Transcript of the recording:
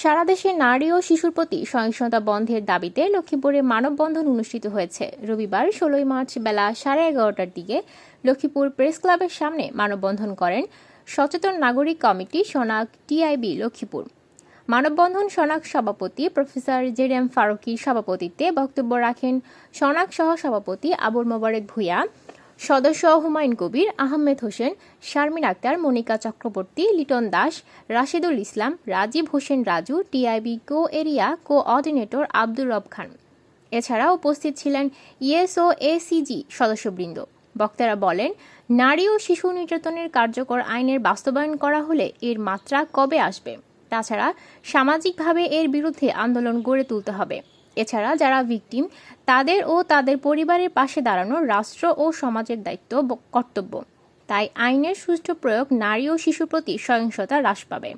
সারা দেশে নারী ও শিশুর প্রতি সহিংসতা বন্ধের দাবিতে লক্ষ্মীপুরে মানববন্ধন অনুষ্ঠিত হয়েছে। রবিবার ষোলোই মার্চ বেলা সাড়ে এগারোটার দিকে লক্ষ্মীপুর প্রেস ক্লাবের সামনে মানববন্ধন করেন সচেতন নাগরিক কমিটি সনাক টিআইবি লক্ষ্মীপুর। মানববন্ধন সনাক সভাপতি প্রফেসর জেড এম ফারুকির সভাপতিত্বে বক্তব্য রাখেন সনাক সহ সভাপতি আবুল মোবারক ভূঁইয়া সদস্য Humayun Kabir, Ahmed Hossain, Sharmin Akter, Monica Chakraborty, Liton Das, Rashedul Islam, Rajib Hossain Raju, TIB co area coordinator Abdur Rob Khan. এছাড়া উপস্থিত ছিলেন ইএসও এসিজি সদস্যবৃন্দ। বক্তারা বলেন, নারী ও শিশু নির্যাতনের কার্যকর আইনের বাস্তবায়ন করা হলে এর মাত্রা কবে আসবে? তাছাড়া সামাজিকভাবে এর বিরুদ্ধে আন্দোলন গড়ে তুলতে হবে। এছাড়া যারা ভিকটিম তাদের ও তাদের পরিবারের পাশে দাঁড়ানো রাষ্ট্র ও সমাজের দায়িত্ব কর্তব্য। তাই আইনের সুষ্ঠু প্রয়োগ নারী ও শিশুর প্রতি সহিংসতা হ্রাস পাবে।